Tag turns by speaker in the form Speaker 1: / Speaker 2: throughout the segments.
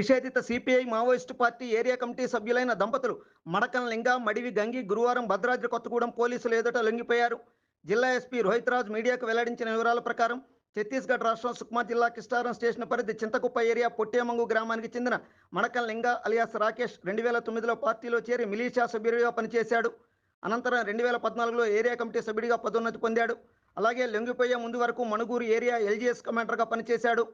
Speaker 1: నిషేధిత CPI Maoist party area committee సభ్యులైన దంపతులు మడకం లింగ మడివి గంగి గురువారం భద్రాద్రి కొత్తగూడెం పోలీసులు ఎదుట లొంగిపోయారు. జిల్లా ఎస్పీ రోహిత్ రాజ్ మీడియాకు వెల్లడించిన వివరాల ప్రకారం ఛత్తీస్గఢ్ రాష్ట్రం సుక్మా జిల్లా కిష్టారం స్టేషన్ పరిధి చింతకుప్ప ఏరియా పొట్టేమంగు గ్రామానికి చెందిన మడకన్ లింగ అలియాస్ రాకేష్ రెండు వేల తొమ్మిదిలో పార్టీలో చేరి మిలీషియా సభ్యుడిగా పనిచేశాడు. అనంతరం రెండు వేల పద్నాలుగులో ఏరియా కమిటీ సభ్యుడిగా పదోన్నతి పొందాడు. అలాగే లొంగిపోయే ముందు వరకు మణుగూరు ఏరియా ఎల్జీఎస్ కమాండర్గా పనిచేశాడు.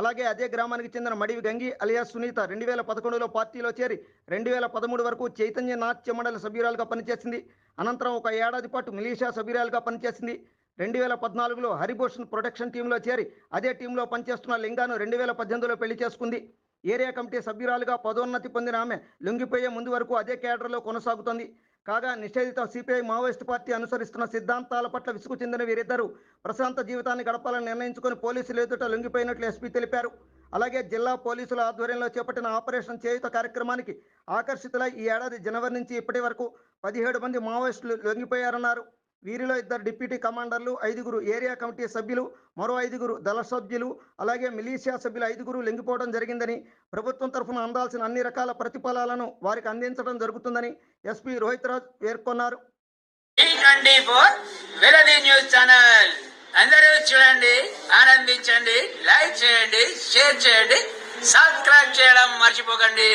Speaker 1: అలాగే అదే గ్రామానికి చెందిన మడివి గంగి అలియా సునీత రెండు వేల పదకొండులో పార్టీలో చేరి రెండు వేల పదమూడు వరకు చైతన్య నాట్య మండలి సభ్యురాలుగా పనిచేసింది. అనంతరం ఒక ఏడాది పాటు మిలీషియా సభ్యురాలుగా పనిచేసింది. రెండు వేల పద్నాలుగులో హరిభూషణ్ ప్రొటెక్షన్ టీంలో చేరి అదే టీంలో పనిచేస్తున్న లింగాను రెండు వేల పద్దెనిమిదిలో పెళ్ళి చేసుకుంది. ఏరియా కమిటీ సభ్యురాలుగా పదోన్నతి పొందిన ఆమె లొంగిపోయే ముందు వరకు అదే కేడర్లో కొనసాగుతోంది. కాగా నిషేధిత సిపిఐ మావోయిస్టు పార్టీ అనుసరిస్తున్న సిద్ధాంతాల పట్ల విసుగు చెందిన వీరిద్దరూ ప్రశాంత జీవితాన్ని గడపాలని నిర్ణయించుకుని పోలీసులు ఎదుట లొంగిపోయినట్లు ఎస్పీ తెలిపారు. అలాగే జిల్లా పోలీసుల ఆధ్వర్యంలో చేపట్టిన ఆపరేషన్ చేయుత కార్యక్రమానికి ఆకర్షితులై ఈ ఏడాది జనవరి నుంచి ఇప్పటి వరకు పదిహేడు మంది మావోయిస్టులు లొంగిపోయారన్నారు. వీరిలో ఇద్దరు డిప్యూటీ కమాండర్లు ఐదుగురు ఏరియా కమిటీ సభ్యులు మరో ఐదుగురు దళ సభ్యులు అలాగే మిలీషియా సభ్యులు ఐదుగురు లొంగిపోవడం జరిగిందని ప్రభుత్వం తరఫున అందాల్సిన అన్ని రకాల ప్రతిఫలాలను వారికి అందించడం జరుగుతుందని ఎస్పీ రోహిత్ రాజ్ పేర్కొన్నారు.
Speaker 2: News channel. అందరూ చూడండి ఆనందించండి లైక్ చేయండి షేర్ చేయండి సబ్స్క్రైబ్ చేయడం మర్చిపోకండి.